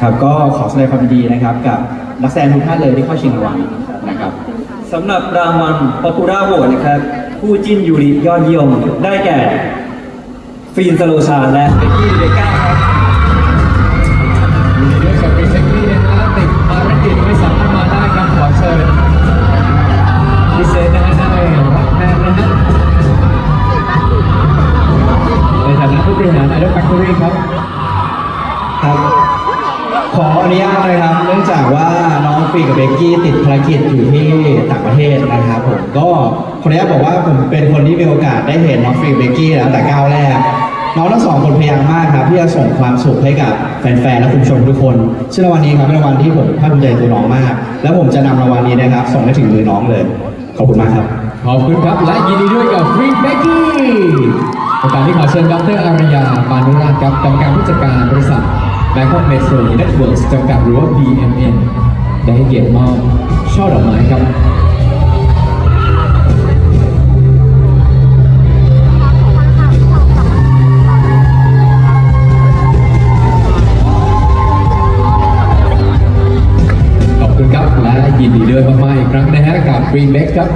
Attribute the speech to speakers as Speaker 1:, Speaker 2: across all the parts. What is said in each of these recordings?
Speaker 1: ครับก็ขอแสดงความยินดีนะครับ กับนักแสดงทุกท่านเลยที่เข้าชิงรางวัลนะครับ
Speaker 2: สำหรับรางวัล Popular Award นะครับคู่จิ้นยูริยอดเยี่ยมได้แก่ ฟีนสโลชาและเบกกี้เดก้าครับ
Speaker 3: เรื่องกับเป็นเซ็กซี่นะฮะติดภารกิจไม่สามารถมาได้ครับขอเชิญพิเศษนะฮะได้รับแทนนะฮะในฐานะผู้บริหาร Idol Factory ครับ
Speaker 1: ครับ ขออนุญาตนะครับ เนื่องจากว่าน้องฟรีกับเบกกี้ติดภารกิจอยู่ที่ต่างประเทศนะครับผมก็ขออนุญาตบอกว่าผมเป็นคนที่มีโอกาสได้เห็นน้องฟรีกับเบกกี้แล้วแต่ก้าวแรก น้องทั้งสองคนพยายามมากครับที่จะส่งความสุขให้กับแฟนๆและคุณผู้ชมทุกคนซึ่งรางวัลนี้ครับเป็นรางวัลที่ผมภาคภูมิใจในตัวน้องมาก แล้วผมจะนำรางวัลนี้นะครับ ส่งให้ถึงมือน้องเลย ขอบคุณมากครับ
Speaker 3: ขอบคุณครับ และยินดีด้วยกับฟรีแบ็กกี้โอกาสที่ขอเชิญดรอารยาปานุราชครับกรรมการผู้จัดการบริษัท Bangkok Metro Networks จำกัดหรือว่า BMN ได้ให้เกียรติมอบช่อดอกไม้ครับขอบคุณครับและยินดีด้วยมากๆอีกครั้งนะฮะกับ Green b a c k ครับ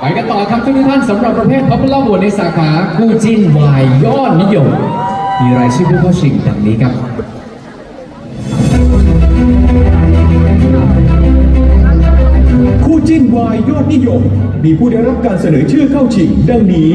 Speaker 3: ไปกันต่อครับทุกท่านสำหรับประเภท Popular Award ในสาขาคู่จิ้นวายยอดนิยม มีรายชื่อผู้เข้าชิงดังนี้ครับ
Speaker 4: คู่จิ้นวายยอดนิยม มีผู้ได้รับการเสนอชื่อเข้าชิงดังนี้